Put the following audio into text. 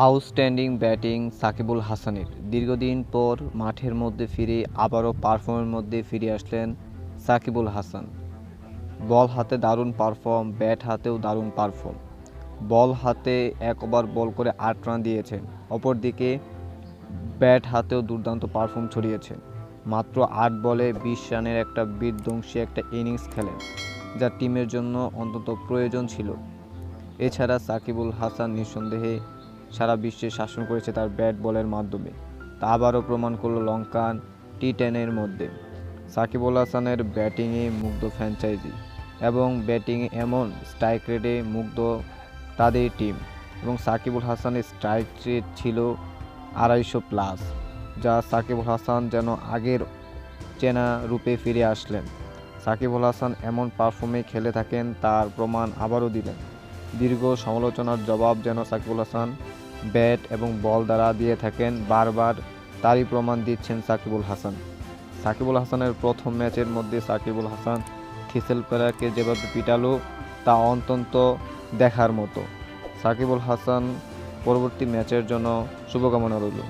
Outstanding batting Shakibul হাসানের। দীর্ঘদিন পর মাঠের মধ্যে ফিরে আবারও পারফর্মের মধ্যে ফিরে আসলেন সাকিবুল হাসান। বল হাতে দারুণ পারফর্ম, ব্যাট হাতেও দারুণ পারফর্ম। বল হাতে এক ওভার বল করে আট রান দিয়েছেন, অপরদিকে ব্যাট হাতেও দুর্দান্ত পারফর্ম ছড়িয়েছেন। মাত্র আট বলে বিশ রানের একটা বিধ্বংসী একটা ইনিংস খেলেন, যা টিমের জন্য অন্তত প্রয়োজন ছিল। এছাড়া সাকিবুল হাসান নিঃসন্দেহে সারা বিশ্বে শাসন করেছে তার ব্যাট বলের মাধ্যমে। তা আবারও প্রমাণ করল লঙ্কান টি টেনের মধ্যে সাকিবুল হাসানের ব্যাটিংয়ে মুগ্ধ ফ্র্যাঞ্চাইজি এবং ব্যাটিংয়ে এমন স্ট্রাইক রেটে মুগ্ধ তাদের টিম এবং সাকিবুল হাসানের স্ট্রাইক রেট ছিল আড়াইশো প্লাস, যা সাকিবুল হাসান যেন আগের চেনা রূপে ফিরে আসলেন। সাকিবুল হাসান এমন পারফর্মে খেলে থাকেন, তার প্রমাণ আবারও দিলেন। দীর্ঘ সমালোচনার জবাব যেন সাকিবুল হাসান ব্যাট এবং বল দ্বারা দিয়ে থাকেন। বারবার তারই প্রমাণ দিচ্ছেন সাকিবুল হাসান। সাকিবুল হাসানের প্রথম ম্যাচের মধ্যে সাকিবুল হাসান খিসেল পেরাকে যেভাবে পিটালো, তা অন্তন্ত দেখার মতো। সাকিবুল হাসান পরবর্তী ম্যাচের জন্য শুভকামনা রইল।